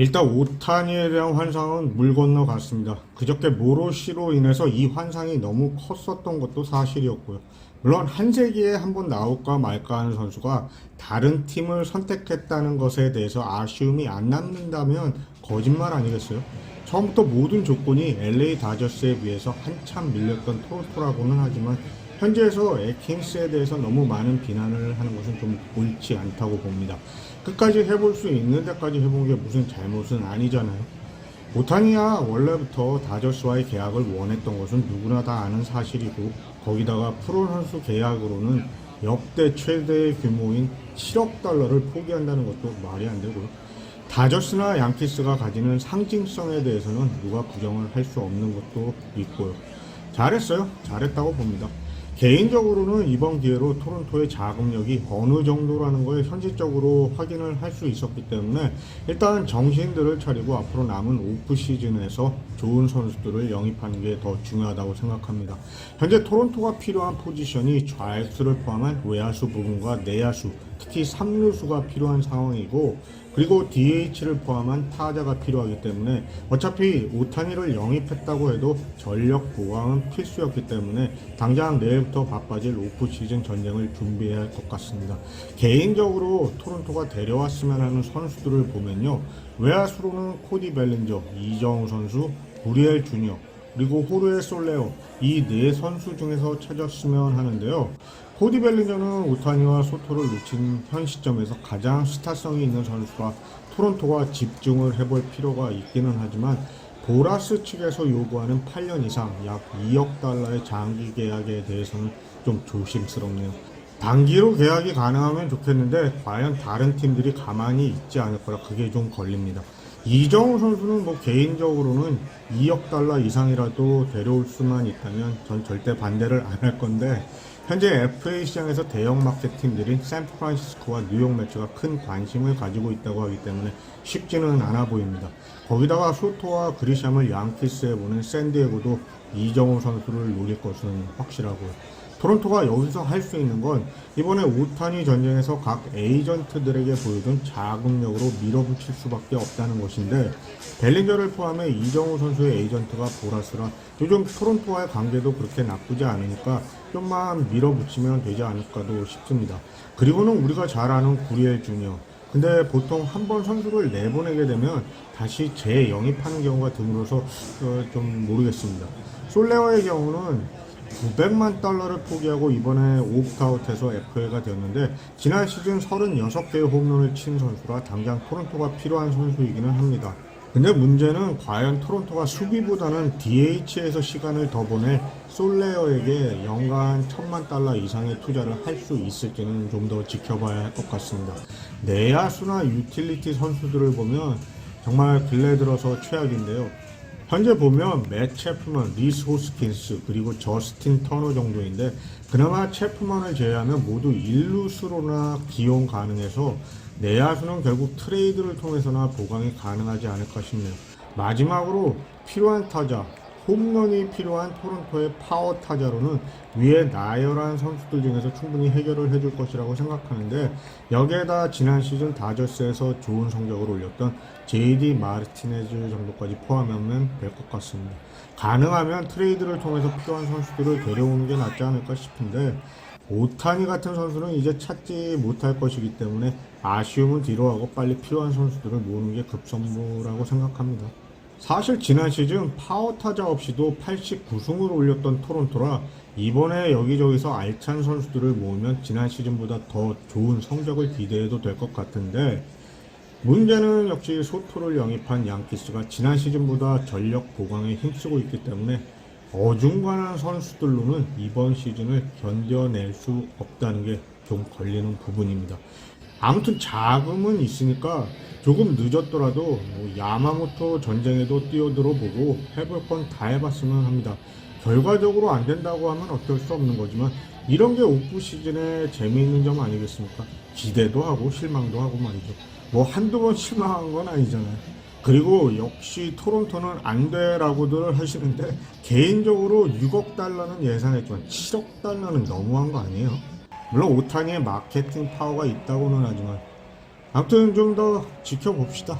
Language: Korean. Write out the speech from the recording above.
일단 오타니에 대한 환상은 물 건너 갔습니다. 그저께 모로시로 인해서 이 환상이 너무 컸었던 것도 사실이었고요. 물론 한 세기에 한 번 나올까 말까 하는 선수가 다른 팀을 선택했다는 것에 대해서 아쉬움이 안 남는다면 거짓말 아니겠어요? 처음부터 모든 조건이 LA 다저스에 비해서 한참 밀렸던 토론토라고는 하지만 현재에서 에킹스에 대해서 너무 많은 비난을 하는 것은 좀 옳지 않다고 봅니다. 끝까지 해볼 수 있는 데까지 해본 게 무슨 잘못은 아니잖아요. 오타니야 원래부터 다저스와의 계약을 원했던 것은 누구나 다 아는 사실이고 거기다가 프로 선수 계약으로는 역대 최대의 규모인 7억 달러를 포기한다는 것도 말이 안 되고요. 다저스나 양키스가 가지는 상징성에 대해서는 누가 부정을 할 수 없는 것도 있고요. 잘했어요. 잘했다고 봅니다. 개인적으로는 이번 기회로 토론토의 자금력이 어느 정도라는 걸 현실적으로 확인을 할 수 있었기 때문에 일단 정신들을 차리고 앞으로 남은 오프 시즌에서 좋은 선수들을 영입하는 게 더 중요하다고 생각합니다. 현재 토론토가 필요한 포지션이 좌익수를 포함한 외야수 부분과 내야수, 특히 3루수가 필요한 상황이고 그리고 DH를 포함한 타자가 필요하기 때문에 어차피 오타니를 영입했다고 해도 전력 보강은 필수였기 때문에 당장 내일부터 바빠질 오프 시즌 전쟁을 준비해야 할 것 같습니다. 개인적으로 토론토가 데려왔으면 하는 선수들을 보면요. 외야수로는 코디 벨린저, 이정우 선수, 구리엘 주니어, 그리고 호르에 솔레오 이 네 선수 중에서 찾았으면 하는데요. 코디 벨린저는 오타니와 소토를 놓친 현 시점에서 가장 스타성이 있는 선수라 토론토가 집중을 해볼 필요가 있기는 하지만 보라스 측에서 요구하는 8년 이상 약 2억 달러의 장기 계약에 대해서는 좀 조심스럽네요. 단기로 계약이 가능하면 좋겠는데 과연 다른 팀들이 가만히 있지 않을 거라 그게 좀 걸립니다. 이정우 선수는 뭐 개인적으로는 2억 달러 이상이라도 데려올 수만 있다면 전 절대 반대를 안 할 건데 현재 FA 시장에서 대형 마켓 팀들인 샌프란시스코와 뉴욕 매츠가 큰 관심을 가지고 있다고 하기 때문에 쉽지는 않아 보입니다. 거기다가 소토와 그리샴을 양키스에 보낸 샌디에고도 이정우 선수를 노릴 것은 확실하고요. 토론토가 여기서 할 수 있는 건 이번에 오타니 전쟁에서 각 에이전트들에게 보여준 자금력으로 밀어붙일 수밖에 없다는 것인데 벨링저를 포함해 이정우 선수의 에이전트가 보라스라 요즘 토론토와의 관계도 그렇게 나쁘지 않으니까 좀만 밀어붙이면 되지 않을까도 싶습니다. 그리고는 우리가 잘 아는 구리엘 주니어 근데 보통 한 번 선수를 내보내게 되면 다시 재영입하는 경우가 드물어서 어, 좀 모르겠습니다. 솔레어의 경우는 900만 달러를 포기하고 이번에 옵트아웃해서 FA가 되었는데 지난 시즌 36개의 홈런을 친 선수라 당장 토론토가 필요한 선수이기는 합니다. 근데 문제는 과연 토론토가 수비보다는 DH에서 시간을 더 보낼 솔레어에게 연간 천만 달러 이상의 투자를 할 수 있을지는 좀 더 지켜봐야 할 것 같습니다. 내야수나 유틸리티 선수들을 보면 정말 근래 들어서 최악인데요. 현재 보면 맷 체프먼, 리스 호스킨스 그리고 저스틴 터너 정도인데 그나마 체프먼을 제외하면 모두 일루수로나 기용 가능해서 내야수는 결국 트레이드를 통해서나 보강이 가능하지 않을까 싶네요. 마지막으로 필요한 타자, 홈런이 필요한 토론토의 파워 타자로는 위에 나열한 선수들 중에서 충분히 해결을 해줄 것이라고 생각하는데 여기에다 지난 시즌 다저스에서 좋은 성적을 올렸던 JD 마르티네즈 정도까지 포함하면 될 것 같습니다. 가능하면 트레이드를 통해서 필요한 선수들을 데려오는 게 낫지 않을까 싶은데 오타니 같은 선수는 이제 찾지 못할 것이기 때문에 아쉬움은 뒤로하고 빨리 필요한 선수들을 모으는 게 급선무라고 생각합니다. 사실 지난 시즌 파워 타자 없이도 89승을 올렸던 토론토라 이번에 여기저기서 알찬 선수들을 모으면 지난 시즌보다 더 좋은 성적을 기대해도 될 것 같은데 문제는 역시 소토를 영입한 양키스가 지난 시즌보다 전력 보강에 힘쓰고 있기 때문에 어중간한 선수들로는 이번 시즌을 견뎌낼 수 없다는 게 좀 걸리는 부분입니다. 아무튼 자금은 있으니까 조금 늦었더라도 뭐 야마모토 전쟁에도 뛰어들어 보고 해볼 건 다 해봤으면 합니다. 결과적으로 안 된다고 하면 어쩔 수 없는 거지만 이런 게 오프 시즌의 재미있는 점 아니겠습니까? 기대도 하고 실망도 하고 말이죠. 뭐 한두 번 실망한 건 아니잖아요. 그리고 역시 토론토는 안 돼라고들 하시는데 개인적으로 6억 달러는 예상했지만 7억 달러는 너무한 거 아니에요? 물론 오타니의 마케팅 파워가 있다고는 하지만 아무튼 좀 더 지켜봅시다.